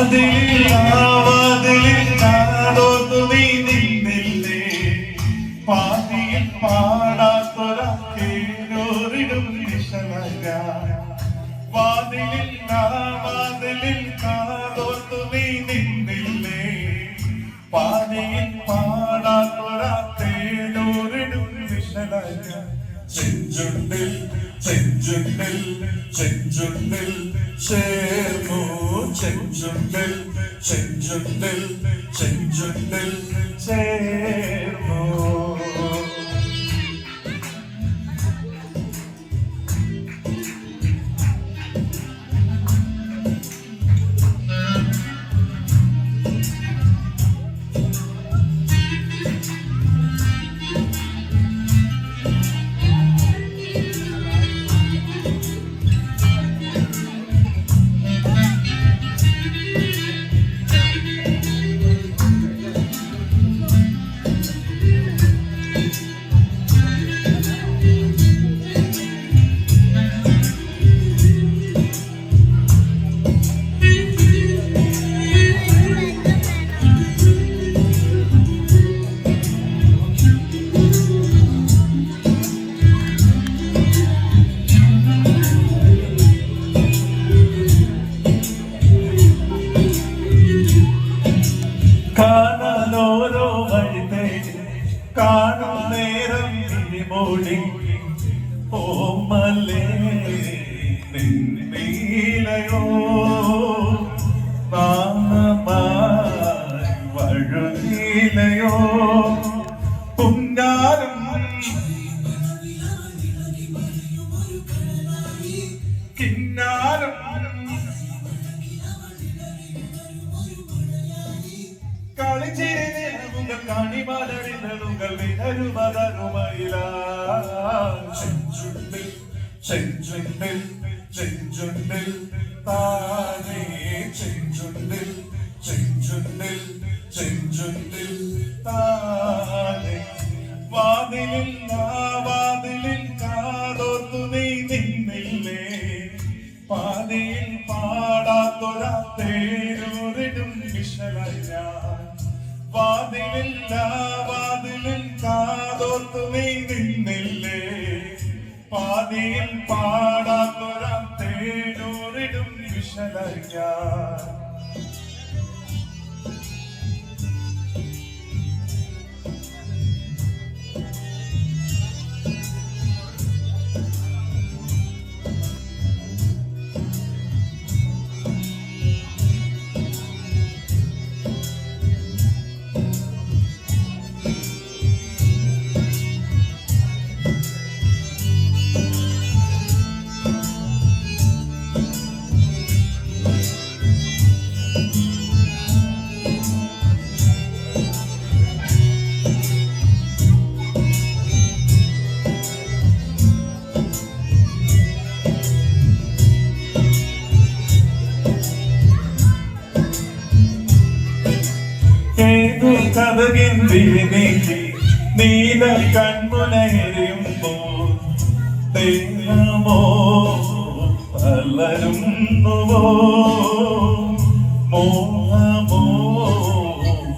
വാതിലിൽ ആ വാതിലിൽ ഞാനോർത്തു നീ നിന്നില്ലേ പാതിയിൽ പാടാത്തൊര കേരോറിടും നിശലക വാതിലിൽ ആ വാതിലിൽ കാതോർത്തു നീ നിന്നില്ലേ പാതിയിൽ പാടാത്തൊര തേനോറിടും നിശലക ചെഞ്ചുണ്ടിൽ ചെഞ്ചുണ്ടിൽ ചെഞ്ചുണ്ടിൽ ചേർന്നു ചെഞ്ചുണ്ടിൽ ചെഞ്ചുണ്ടിൽ ചെഞ്ചുണ്ടിൽ ചേർന്നു മൂടി ഓമലേ നിന്നീലയോ കളിച്ചിരുന്നുകൾ കണിമലടികളുകൾ വിതരുമതരുമയില ചെഞ്ചുണ്ടിൽ ചെഞ്ചുണ്ടിൽ ചെഞ്ചുണ്ടിൽ താനേ ചെഞ്ചുണ്ടിൽ ചെഞ്ചുണ്ടിൽ ചെഞ്ചുണ്ടിൽ താനേ. വാതിലിൽ കാതോർത്തു നീ നിന്നില്ലേ? പാതയിൽ പാടാത്തൊര തേരൂരിടും വിശലയ വാതിലില്ല വാതിലിൽ കാതോർത്തു നീ നിന്നില്ലേ? പാതിയിൽ പാടാത്തൊര തേരൂരിടും വിശലയ കഥകിൻ നീക്കി നീല കൺമുനയെറിയുമ്പോൾ തേങ്ങമോ പലരുന്നുവോ? മോഹമോ?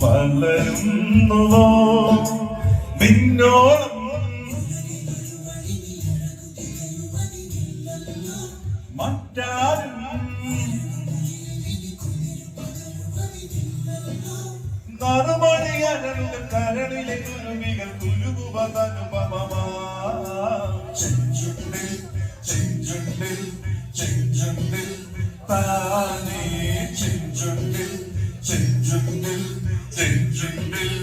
പലരുന്നുവോ? നിന്നോളം മറ്റാരും നറുമണിയകളുടെ കരളിലെ കുരുവികൾ കുലുകുവതനുപമമാ ചെഞ്ചുണ്ടിൽ ചെഞ്ചുണ്ടിൽ ചെഞ്ചുണ്ടിൽ താനേ. ചെഞ്ചുണ്ടിൽ ചെഞ്ചുണ്ടിൽ ചെഞ്ചുണ്ടിൽ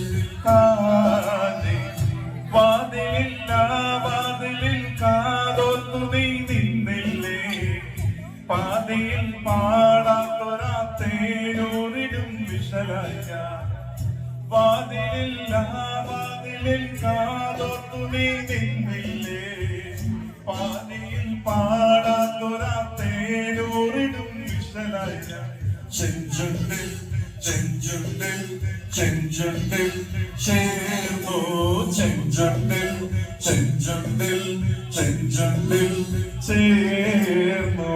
താനേ. വാതിലില്ല വാതിലിൽ നീ നിന്നില്ലേ? പാതിയിൽ പാടാത്തൊരാ തേനൂരിടും വിശലയ വാതിലില്ല വാതിലിൽ കാതോർത്തു നീ നിന്നില്ലേ? പാതിയിൽ പാടാത്തൊരാ തേനൂരിടും വിശലയ. ചെഞ്ചുണ്ടിൽ ചെഞ്ചുണ്ടിൽ ചെഞ്ചുണ്ടിൽ ചേർന്നു ചെഞ്ചുണ്ടിൽ ചെഞ്ചുണ്ടിൽ ചെഞ്ചുണ്ടിൽ ചേർന്നു.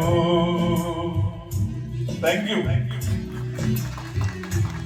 Thank you